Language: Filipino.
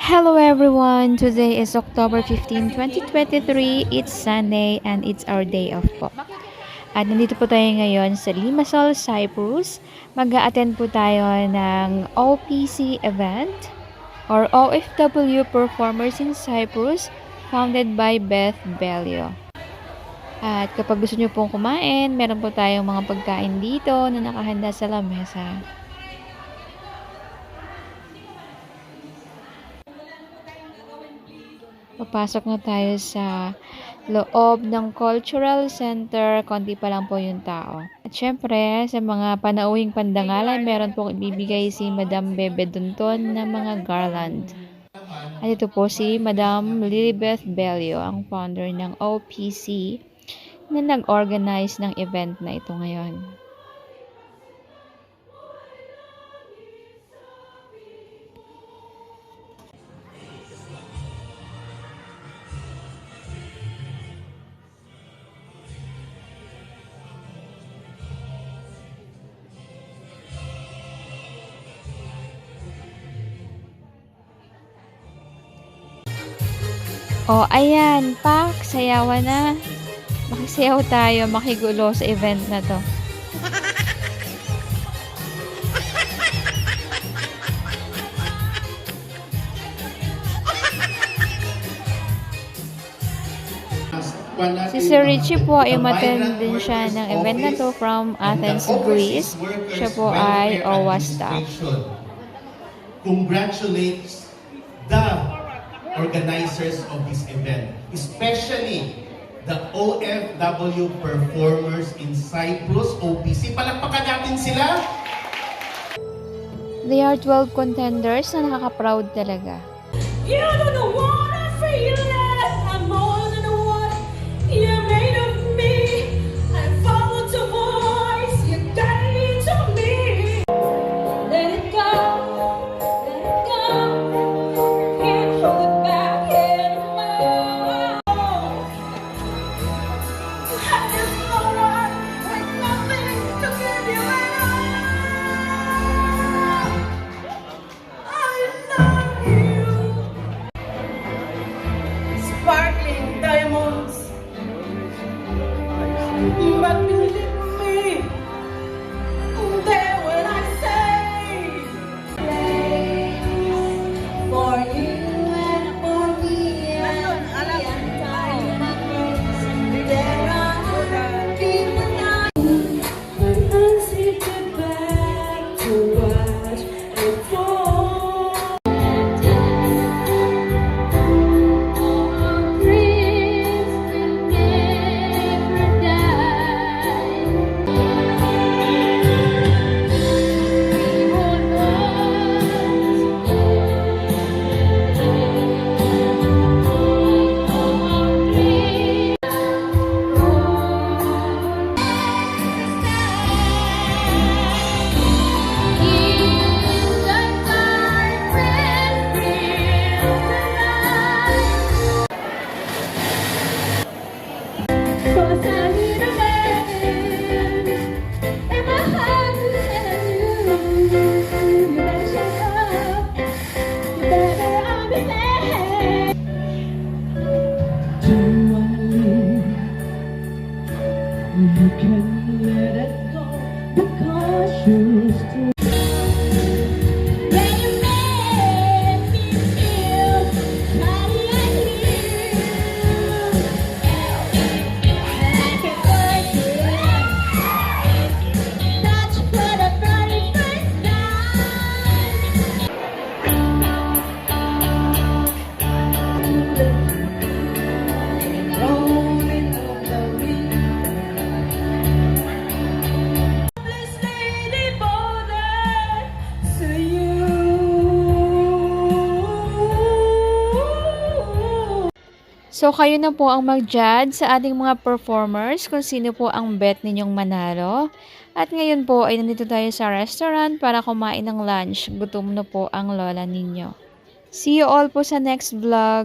Hello everyone! Today is October 15, 2023. It's Sunday and it's our day off po. At nandito po tayo ngayon sa Limassol, Cyprus. mag attend po tayo ng OPC event or OFW Performers in Cyprus founded by Beth Bellio. At kapag gusto nyo pong kumain, meron po tayong mga pagkain dito na nakahanda sa lamesa. Papasok na tayo sa loob ng cultural center. Konti pa lang po yung tao. At syempre, sa mga panauhing pandangalan, meron pong ibibigay si Madam Bebe Dunton na mga garland. At ito po si Madam Lilibeth Bellio, ang founder ng OPC na nag-organize ng event na ito ngayon. O, ayan, pak, sayawan na. Makisayaw tayo, makigulo sa event na to. Si Sir Richie po ay umattend din siya ng event na to from Athens, Greece. Siya po ay OWA staff. Congratulates the organizers of this event, especially the OFW performers in Cyprus, OPC. Palakpakan natin sila! They are 12 contenders na nakaka-proud talaga. You don't know what animals. Bye. So, kayo na po ang mag-judge sa ating mga performers kung sino po ang bet ninyong manalo. At ngayon po ay nandito tayo sa restaurant para kumain ng lunch. Gutom na po ang lola ninyo. See you all po sa next vlog.